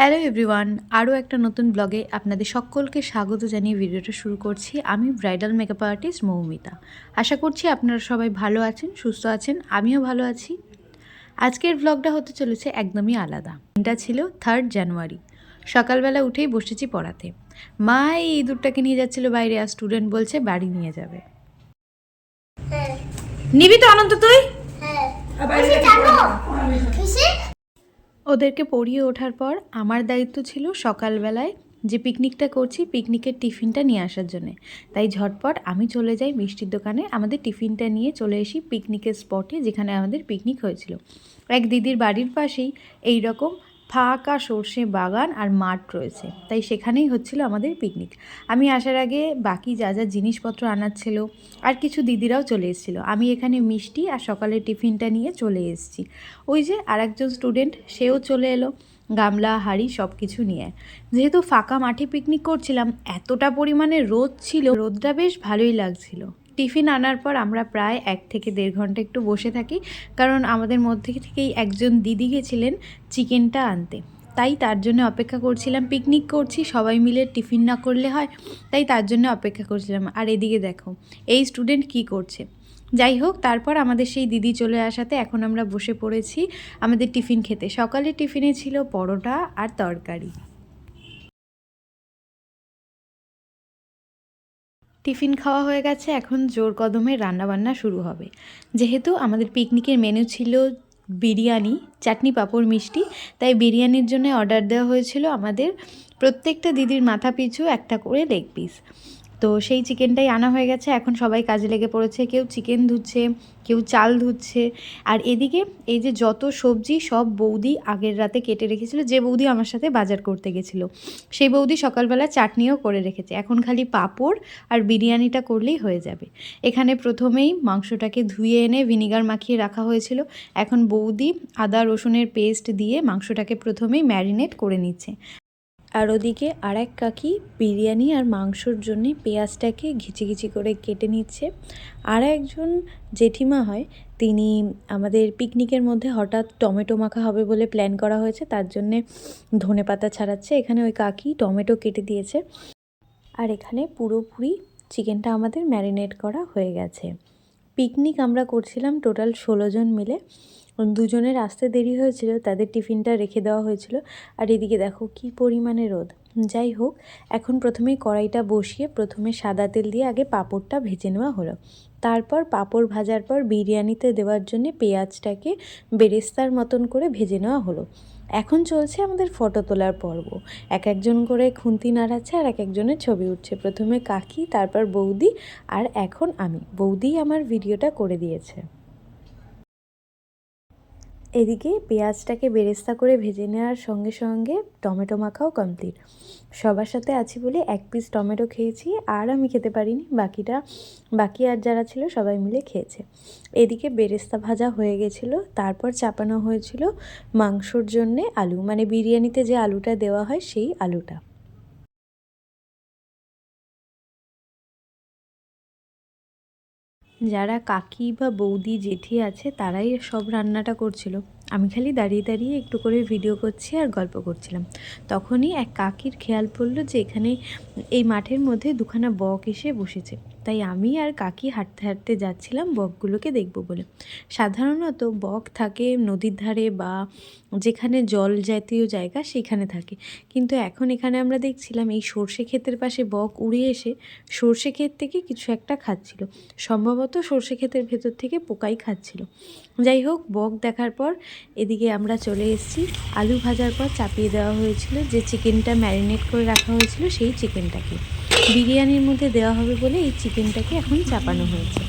Hello everyone আরও একটা নতুন ব্লগে আপনাদের সকলকে স্বাগত জানিয়ে ভিডিওটা শুরু করছি। আমি ব্রাইডাল মেকআপ আর্টিস্ট মৌমিতা। আশা করছি আপনারা সবাই ভালো আছেন সুস্থ আছেন আমিও ভালো আছি। আজকের ব্লগটা হতে চলেছে একদমই আলাদা। এটা ছিল থার্ড জানুয়ারি সকালবেলা উঠেই বসেছি পড়াতে। মা এই ইঁদুরটাকে নিয়ে যাচ্ছিল বাইরে আর স্টুডেন্ট বলছে বাড়ি নিয়ে যাবে। হ্যাঁ। নিবি তো অনন্ত তুই? হ্যাঁ। ওদেরকে পড়িয়ে ওঠার পর আমার দায়িত্ব ছিল সকালবেলায় যে পিকনিকটা করছি পিকনিকের টিফিনটা নিয়ে আসার জন্যে। তাই ঝটপট আমি চলে যাই মিষ্টির দোকানে, আমাদের টিফিনটা নিয়ে চলে এসি পিকনিকের স্পটে যেখানে আমাদের পিকনিক হয়েছিল। এক দিদির বাড়ির পাশেই এই রকম ফাঁকা সর্ষে বাগান আর মাঠ রয়েছে। তাই সেখানেই হচ্ছিল আমাদের পিকনিক আমি আসার আগে বাকি যা যা জিনিসপত্র আনার ছিল আর কিছু দিদিরাও চলে এসেছিল। আমি এখানে মিষ্টি আর সকালের টিফিনটা নিয়ে চলে এসেছি। ওই যে আর একজন স্টুডেন্ট সেও চলে এলো। গামলা, হাঁড়ি সব কিছু নিয়ে। যেহেতু ফাঁকা মাঠে পিকনিক করছিলাম, এতটা পরিমাণে রোদ ছিল, রোদটা বেশ ভালোই লাগছিল। টিফিন আনার পর আমরা প্রায় এক থেকে দেড় ঘণ্টা একটু বসে থাকি, কারণ আমাদের মধ্যে থেকেই একজন দিদি গেছিলেন চিকেনটা আনতে। তাই তার জন্য অপেক্ষা করছিলাম, পিকনিক করছি, সবাই মিলে টিফিন না করলে হয়, তাই তার জন্য অপেক্ষা করছিলাম। আর এদিকে দেখো, এই স্টুডেন্ট কি করছে? যাই হোক, তারপর আমাদের সেই দিদি চলে আসাতে এখন আমরা বসে পড়েছি আমাদের টিফিন খেতে। সকালে টিফিনে ছিল পরোটা আর তরকারি। টিফিন খাওয়া হয়ে গেছে, এখন জোর কদমে রান্নাবান্না শুরু হবে। যেহেতু আমাদের পিকনিকের মেনু ছিল বিরিয়ানি, চাটনি, পাঁপড়, মিষ্টি, তাই বিরিয়ানির জন্য অর্ডার দেওয়া হয়েছিল আমাদের প্রত্যেকটা দিদির মাথা পিছু একটা করে লেগ পিস তো সেই চিকেনটাই আনা হয়ে গেছে। এখন সবাই কাজে লেগে পড়েছে। কেউ চিকেন ধুচ্ছে, কেউ চাল ধুচ্ছে। আর এদিকে এই যে যত সবজি, সব বৌদি আগের রাতে কেটে রেখেছিল। যে বৌদি আমার সাথে বাজার করতে গেছিল, সেই বৌদি সকালবেলা চাটনিও করে রেখেছে। এখন খালি পাঁপড় আর বিরিয়ানিটা করলেই হয়ে যাবে। এখানে প্রথমেই মাংসটাকে ধুয়ে এনে ভিনিগার মাখিয়ে রাখা হয়েছিল। এখন বৌদি আদা রসুনের পেস্ট দিয়ে মাংসটাকে প্রথমেই ম্যারিনেট করে নিচ্ছে। আর ওদিকে আর এক কাকি বিরিয়ানি আর মাংসর জন্যে পেঁয়াজটাকে ঘিচি ঘিচি করে কেটে নিচ্ছে। আর একজন জেঠিমা হয়, তিনি আমাদের পিকনিকের মধ্যে হঠাৎ টমেটো মাখা হবে বলে প্ল্যান করা হয়েছে, তার জন্যে ধনে পাতা ছাড়াচ্ছে। এখানে ওই কাকি টমেটো কেটে দিয়েছে। আর এখানে পুরোপুরি চিকেনটা আমাদের ম্যারিনেট করা হয়ে গেছে। পিকনিক আমরা করছিলাম টোটাল ষোলো জন মিলে। দুজনের আসতে দেরি হয়েছিল, তাদের টিফিনটা রেখে দেওয়া হয়েছিল। আর এদিকে দেখো কি পরিমাণে রোদ। যাই হোক, এখন প্রথমেই কড়াইটা বসিয়ে প্রথমে সাদা তেল দিয়ে আগে পাঁপড়টা ভেজে নেওয়া হলো। তারপর পাঁপড় ভাজার পর বিরিয়ানিতে দেওয়ার জন্য পেঁয়াজটাকে বেরেস্তার মতন করে ভেজে নেওয়া হলো। এখন চলছে আমাদের ফটো তোলার পর্ব। এক একজন করে খুন্তি নাড়াচ্ছে আর এক একজনের ছবি উঠছে। প্রথমে কাকি, তারপর বৌদি আর এখন আমি। বৌদি আমার ভিডিওটা করে দিয়েছে। এদিকে পেঁয়াজটাকে বেরেস্তা করে ভেজে নেওয়ার সঙ্গে সঙ্গে টমেটো মাখাও কমপ্লিট সবার সাথে আছি বলে এক পিস টমেটো খেয়েছি আর আমি খেতে পারিনি, বাকিটা, বাকি আর যারা ছিল সবাই মিলে খেয়েছে। এদিকে বেরেস্তা ভাজা হয়ে গেছিল, তারপর চাপানো হয়েছিল মাংসর জন্যে আলু মানে বিরিয়ানিতে যে আলুটা দেওয়া হয় সেই আলুটা। যারা কাকি বা বৌদি জেঠি আছে, তারাই সব রান্নাটা করছিল। আমি খালি দাঁড়িয়ে দাঁড়িয়ে একটু করে ভিডিও করছি আর গল্প করছিলাম। তখনই এক কাকির খেয়াল পড়ল যে এখানে এই মাঠের মধ্যে দুখানা বক এসে বসেছে। তাই আমি আর কাকি হাঁটতে হাঁটতে যাচ্ছিলাম বকগুলোকে দেখব বলে। সাধারণত বক থাকে নদীর ধারে বা যেখানে জল জাতীয় জায়গা সেখানে থাকে। কিন্তু এখন এখানে আমরা দেখছিলাম এই সর্ষে ক্ষেতের পাশে বক উড়ে এসে সর্ষে ক্ষেত থেকে কিছু একটা খাচ্ছিল। সম্ভবত সর্ষে ক্ষেতের ভেতর থেকে পোকাই খাচ্ছিল। যাই হোক, বক দেখার পর এদিকে আমরা চলে এসেছি। আলু ভাজার পর চাপিয়ে দেওয়া হয়েছিল যে চিকেনটা ম্যারিনেট করে রাখা হয়েছিল সেই চিকেনটাকে। বিরিয়ানির মধ্যে দেওয়া হবে বলে এই চিকেনটাকে এখন চাপানো হয়েছে।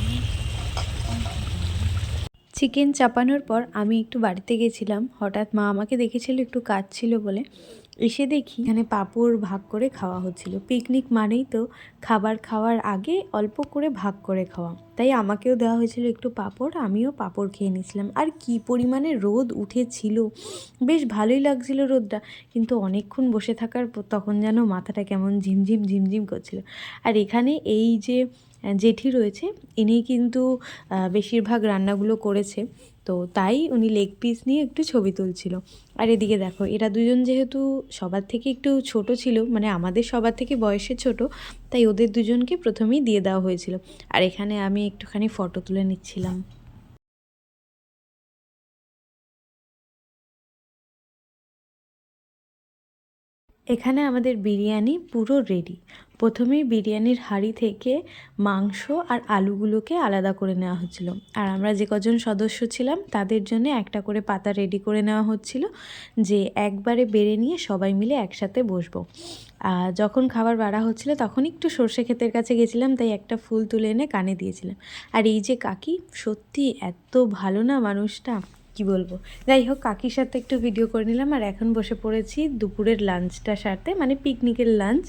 চিকেন চাপানোর পর আমি একটু বাড়িতে গেছিলাম। হঠাৎ মা আমাকে দেখেছিল, একটু কাজ ছিল বলে। এসে দেখি এখানে পাঁপড় ভাগ করে খাওয়া হচ্ছিল। পিকনিক মানেই তো খাবার খাওয়ার আগে অল্প করে ভাগ করে খাওয়া। তাই আমাকেও দেওয়া হয়েছিল একটু পাঁপড়, আমিও পাঁপড় খেয়ে নিয়েছিলাম। আর কি পরিমাণে রোদ উঠেছিল। বেশ ভালোই লাগছিল রোদটা, কিন্তু অনেকক্ষণ বসে থাকার তখন যেন মাথাটা কেমন ঝিমঝিম ঝিমঝিম করছিল। আর এখানে এই যে জেঠি রয়েছে, ইনি কিন্তু বেশিরভাগ রান্নাগুলো করেছে। তো তাই উনি লেগ পিস নিয়ে একটু ছবি তুলছিল। আর এদিকে দেখো, এরা দুজন যেহেতু সবার থেকে একটু ছোট ছিল মানে আমাদের সবার থেকে বয়সে ছোট, তাই ওদের দুজনকে প্রথমেই দিয়ে দেওয়া হয়েছিল। আর এখানে আমি একটুখানি ফটো তুলে নিচ্ছিলাম। এখানে আমাদের বিরিয়ানি পুরো রেডি প্রথমেই বিরিয়ানির হাঁড়ি থেকে মাংস আর আলুগুলোকে আলাদা করে নেওয়া হচ্ছিল। আর আমরা যে কজন সদস্য ছিলাম, তাদের জন্য একটা করে পাতা রেডি করে নেওয়া হচ্ছিল, যে একবারে বেড়ে নিয়ে সবাই মিলে একসাথে বসবো। যখন খাবার বাড়া হচ্ছিল, তখন একটু সর্ষে ক্ষেতের কাছে গেছিলাম, তাই একটা ফুল তুলে এনে কানে দিয়েছিলাম। আর এই যে কাকি, সত্যি এত ভালো না মানুষটা। কি বলব? যাই হোক, কাকির সাথে একটু ভিডিও করে নিলাম আর এখন বসে পড়েছি দুপুরের লাঞ্চটা সারতে মানে পিকনিকের লাঞ্চ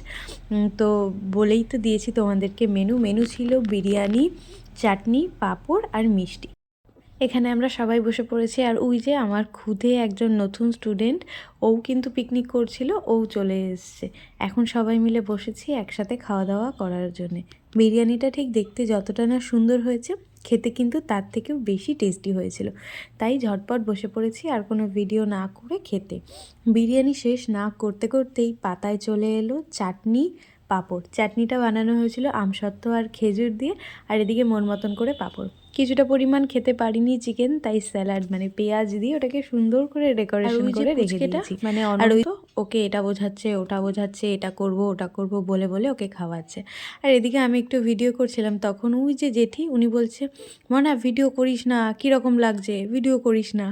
তো বলেই তো দিয়েছি তোমাদেরকে মেনু মেনু ছিল বিরিয়ানি, চাটনি, পাঁপড় আর মিষ্টি। এখানে আমরা সবাই বসে পড়েছি আর ওই যে আমার খুদে একজন নতুন স্টুডেন্ট ও কিন্তু পিকনিক করছিল ও চলে এসছে। এখন সবাই মিলে বসেছি একসাথে খাওয়া দাওয়া করার জন্যে। বিরিয়ানিটা ঠিক দেখতে যতটা না সুন্দর হয়েছে খেতে কিন্তু তার থেকেও বেশি টেস্টি হয়েছিল। তাই ঝটপট বসে পড়েছি আর কোনো ভিডিও না করে খেতে। বিরিয়ানি শেষ না করতে করতেই পাতায় চলে এলো চাটনি পাঁপড়। চাটনিটা বানানো হয়েছিল আমসত্ত্ব আর খেজুর দিয়ে, আর এদিকে মন মতন করে পাঁপড়। কিছুটা পরিমাণ খেতে পারিনি চিকেন তাই স্যালাড মানে পেঁয়াজ দিয়ে ওটাকে সুন্দর করে ডেকোরেশন করে রেখে দিয়েছি। মানে আর ওই ওকে এটা বোঝাচ্ছে ওটা বোঝাচ্ছে এটা করব ওটা করব বলে বলে ওকে খাওয়াচ্ছে। আর এদিকে আমি একটু ভিডিও করছিলাম তখন ওই যে জেঠি উনি বলছে মনা ভিডিও করিস না কীরকম লাগছে? ভিডিও করিস না।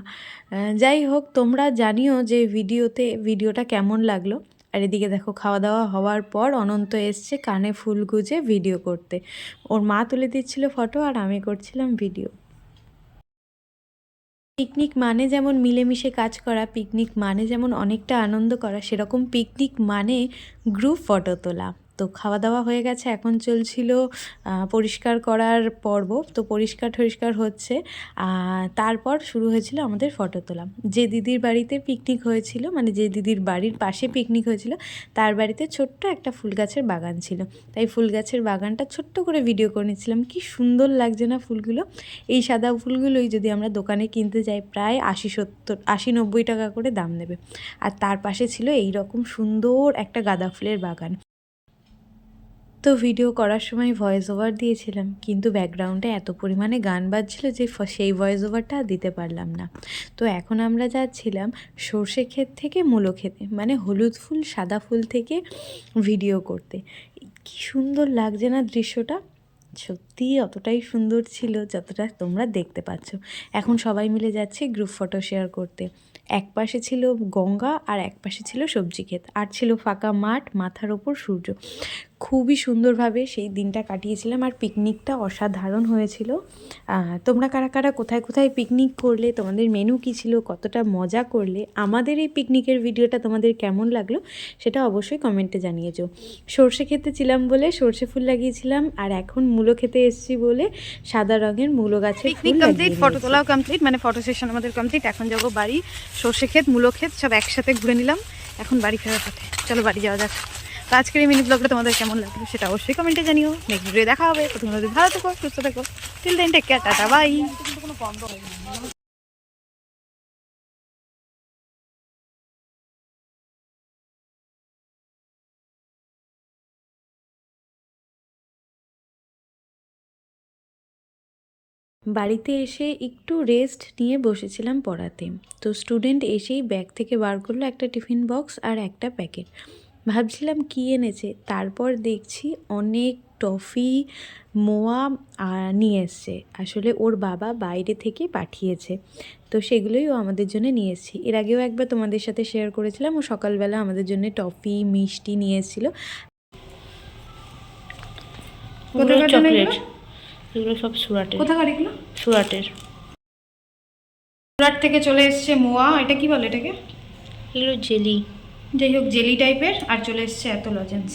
যাই হোক তোমরা জানিও যে ভিডিওতে ভিডিওটা কেমন লাগল। আর এদিকে দেখো খাওয়া দাওয়া হওয়ার পর অনন্ত এসছে কানে ফুল গুজে ভিডিও করতে। ওর মা তুলে দিচ্ছিল ফটো আর আমি করছিলাম ভিডিও। পিকনিক মানে যেমন মিলেমিশে কাজ করা, পিকনিক মানে যেমন অনেকটা আনন্দ করা, সেরকম পিকনিক মানে গ্রুপ ফটো তোলা। তো খাওয়া দাওয়া হয়ে গেছে। এখন চলছিল পরিষ্কার করার পর্ব। তো পরিষ্কার টরিষ্কার হচ্ছে। তারপর শুরু হয়েছিল আমাদের ফটো তোলা। যে দিদির বাড়িতে পিকনিক হয়েছিল মানে যে দিদির বাড়ির পাশে পিকনিক হয়েছিল, তার বাড়িতে ছোট্ট একটা ফুল গাছের বাগান ছিল। তাই ফুল গাছের বাগানটা ছোট্ট করে ভিডিও করে নিচ্ছিলাম কি সুন্দর লাগছে না ফুলগুলো? এই সাদা ফুলগুলোই যদি আমরা দোকানে কিনতে যাই, প্রায় আশি সত্তর, আশি নব্বই টাকা করে দাম নেবে। আর তার পাশে ছিল এই রকম সুন্দর একটা গাঁদা ফুলের বাগান। তো ভিডিও করার সময় ভয়েস ওভার দিয়েছিলাম, কিন্তু ব্যাকগ্রাউন্ডে এত পরিমাণে গান বাজছিল যে সেই ভয়েস ওভারটা দিতে পারলাম না। তো এখন আমরা যাচ্ছিলাম সর্ষে ক্ষেত থেকে মূলো খেতে মানে হলুদ ফুল, সাদা ফুল থেকে ভিডিও করতে। কি সুন্দর লাগছে না দৃশ্যটা? সত্যিই অতটাই সুন্দর ছিল যতটা তোমরা দেখতে পাচ্ছ। এখন সবাই মিলে যাচ্ছি গ্রুপ ফটো শেয়ার করতে। এক পাশে ছিল গঙ্গা আর এক পাশে ছিল সবজি ক্ষেত। আর ছিল ফাঁকা মাঠ, মাথার ওপর সূর্য। খুবই সুন্দরভাবে সেই দিনটা কাটিয়েছিলাম আর পিকনিকটা অসাধারণ হয়েছিল। তোমরা কারা কারা কোথায় কোথায় পিকনিক করলে তোমাদের মেনু কী ছিল কতটা মজা করলে আমাদের এই পিকনিকের ভিডিওটা তোমাদের কেমন লাগল সেটা অবশ্যই কমেন্টে জানিয়েছো সর্ষে খেতে ছিলাম বলে সর্ষে ফুল লাগিয়েছিলাম আর এখন মূলো খেতে এসেছি বলে সাদা রঙের মূলো ফুল পিকনিক কমপ্লিট ফটো তোলাও কমপ্লিট মানে ফটো সেশন আমাদের কমপ্লিট এখন যাব বাড়ি সর্ষে ক্ষেত মূলো ক্ষেত সব একসাথে ঘুরে নিলাম এখন বাড়ি ফেরার পথে। চলো বাড়ি যাওয়া যাক। তো আজকের এই মিনি ব্লগটা তোমাদের কেমন লাগল সেটা অবশ্যই কমেন্টে জানিও। নেক্সট ভিডিও দেখা হবে। প্রথমে ভালো থেকো, সুস্থ থেকো। Till then take care tata bye বাড়িতে এসে একটু রেস্ট নিয়ে বসেছিলাম পড়াতে। তো স্টুডেন্ট এসেই ব্যাগ থেকে বার করল একটা টিফিন বক্স আর একটা প্যাকেট ভাবছিলাম কী এনেছে তারপর দেখছি অনেক টফি মোয়া নিয়ে এসছে। আসলে ওর বাবা বাইরে থেকে পাঠিয়েছে। তো সেগুলোই ও আমাদের জন্য নিয়ে এসেছি। এর আগেও একবার তোমাদের সাথে শেয়ার করেছিলাম ও সকালবেলা আমাদের জন্য টফি মিষ্টি নিয়ে এসেছিল। চকলেট এগুলো? এগুলো সব সুরাটের কোথাকার এগুলো? সুরাটের। সুরাট থেকে চলে এসছে মোয়া এটা কি বলে এটাকে? এগুলো জেলি। যাই হোক জেলি টাইপের আর চলে এসছে এত লজেন্স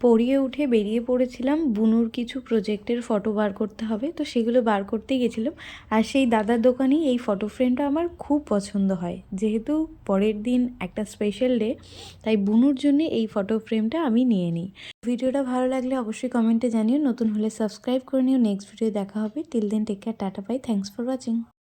পড়িয়ে উঠে বেরিয়ে পড়েছিলাম। বুনুর কিছু প্রজেক্টের ফটো বার করতে হবে। তো সেগুলো বার করতে গেছিলাম। আর সেই দাদার দোকানেই এই ফটো ফ্রেমটা আমার খুব পছন্দ হয়। যেহেতু পরের দিন একটা স্পেশাল ডে তাই বুনুর জন্য এই ফটো ফ্রেমটা আমি নিয়ে নিই। ভিডিওটা ভালো লাগলে অবশ্যই কমেন্টে জানিও। নতুন হলে সাবস্ক্রাইব করে নিও। নেক্সট ভিডিও দেখা হবে। Till then take care tata bye thanks for watching